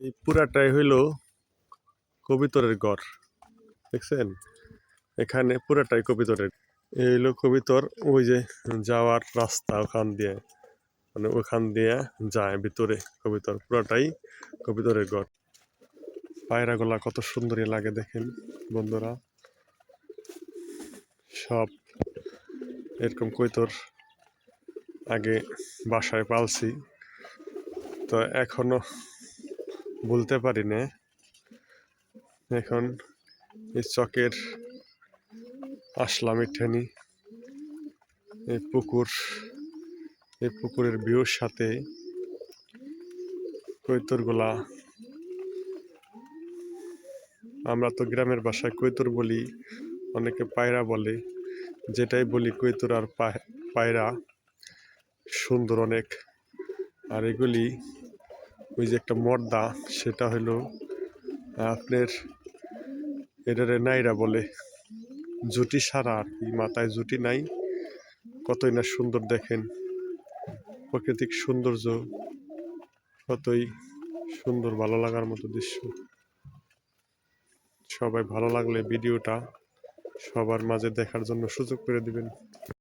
এই পুরাটাই হইল কবিতরের ঘর দেখছেন? এখানে পুরাটাই কবিতরের। এই হইল কবিতর, ওই যে যাওয়ার রাস্তা ওখান দিয়ে মানে ওখান দিয়ে যায় ভিতরে কবিতর। পুরাটাই কবিতরের ঘর পায়রাগুলা কত সুন্দরই লাগে দেখেন বন্ধুরা। সব এরকম কইতর আগে বাসায় পালছি। তো এখনও বলতে পারি না এখন এই চকের আসলাম এখানে। এই পুকুর, এই পুকুরের ভিউর সাথে কৈতরগুলা। আমরা তো গ্রামের ভাষায় কৈতর বলি, অনেকে পায়রা বলে। যেটাই বলি কৈতর আর পায়- পায়রা সুন্দর অনেক। আর এগুলি ওই যে একটা মর্দা, সেটা হলো, আপনার এটারে নাইরা বলে, জুটি সারা আর কি, মাথায় জুটি নাই, কতই না সুন্দর দেখেন, প্রাকৃতিক সৌন্দর্য, কতই সুন্দর ভালো লাগার মতো দৃশ্য। সবাই ভালো লাগলে ভিডিওটা সবার মাঝে দেখার জন্য সুযোগ করে দিবেন।